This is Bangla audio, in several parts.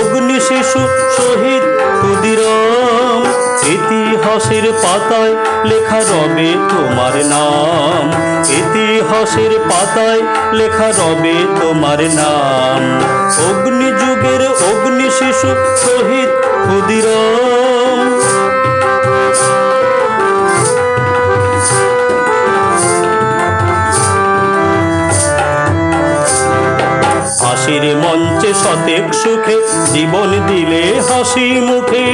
শিশু শহীদ ক্ষুদিরাম ইতিহাসের পাতায় লেখা রবে তোমার নাম। ইতিহাসের পাতায় লেখা রবে তোমার নাম। অগ্নিযুগের অগ্নি শিশু শহীদ ক্ষুদিরাম শতেক সুখে জীবন দিলে হাসি মুখে।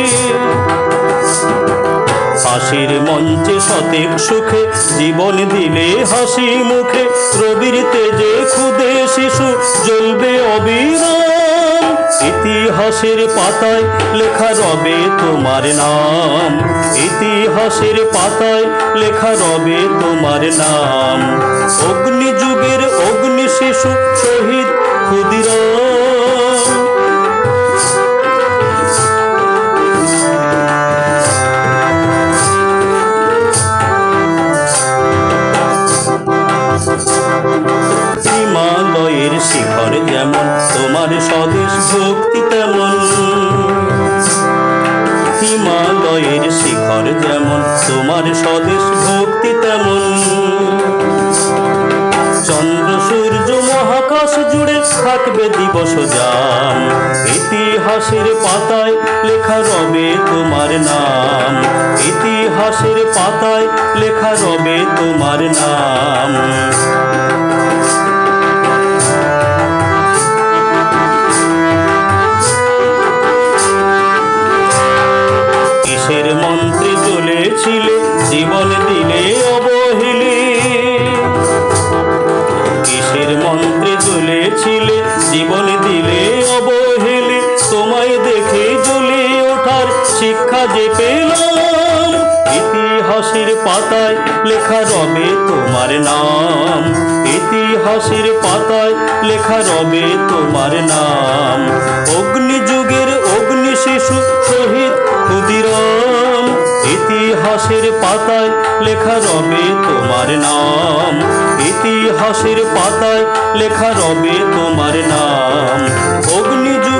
হাসির মঞ্চে শতেক সুখে জীবন দিলে হাসি মুখে। রবির তেজে খুদে শিশু জ্বলবে অবিরাম। ইতিহাসের পাতায় লেখা রবে তোমার নাম। ইতিহাসের পাতায় লেখা রবে তোমার নাম। অগ্নিযুগের অগ্নি শিশু শহীদ ক্ষুদিরাম। শিখর যেমন, তোমার স্বদেশ ভক্তি তেমন। হিমালয়ের শিখর যেমন, তোমার স্বদেশ ভক্তি তেমন। চন্দ্র, সূর্য, মহাকাশ জুড়ে থাকবে দিবস যাম ইতিহাসের পাতায় লেখা রবে তোমার নাম। ইতিহাসের পাতায় লেখা রবে তোমার নাম। অবহেলে। কিসের মন্ত্রে চলেছিলে জীবন দিলে অবহেলে। তোমায় দেখে জ্বলে ওঠার শিক্ষা যে পেলাম। ইতিহাসের পাতায় লেখা রবে তোমার নাম। ইতিহাসের পাতায় লেখা রবে তোমার নাম। অগ্নিযুগের পাতায় লেখা রবে তোমার নাম। ইতিহাসের পাতায় লেখা রবে তোমার নাম। অগ্নিযুগ